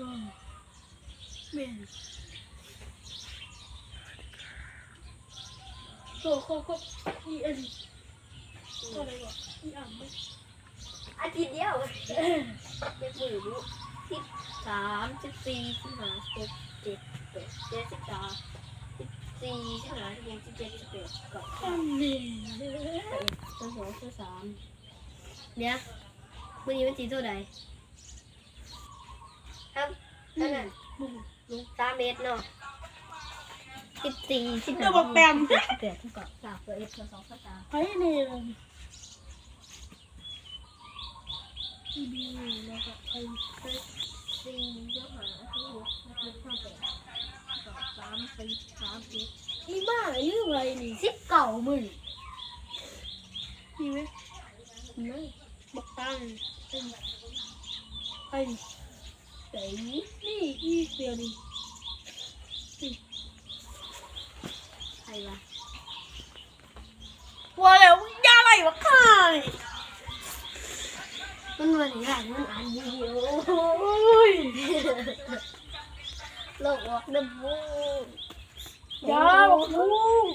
ว้าวแม่นโตโคโคอีอันอะไรวะอีอ่ำไหมอาทิตย์เดียวเจ็ดมือรู้สิบสามสิบสี่สิบห้าสิบเจ็ดแปดเจ็ดสิบสามสิบสี่สิบห้าสิบหกสิบเจ็ดสิบแปดเก้าอันนี้สิบเอ็ดสิบสองสิบสามเนี่ยวันนี้วันที่เท่าไหร่ ครับนั่นน่ะลูกสามเมตรเนาะสิบสี่สิบเดี๋ยวบอกแปม สิบแปดสิบเก้าสามสิบเอ็ดสิบสองสิบสามไปนี่เลยอีบีแล้วก็ไปสี่สิบห้าสิบหกสิบเจ็ดสิบแปดสิบเก้าสามสิบสามสิบอีบ้าหรืออะไรนี่สิบเก้าหมื่นมีไหมไม่บักตังเป็นไป ใส่นี่อีเดียวดิใครวะว่าแล้วยาอะไรวะค่ะมันวันนี้หลังมันอ่านวิดีโอโอ้ยโลกออกน้ำมูกยาบอกลุง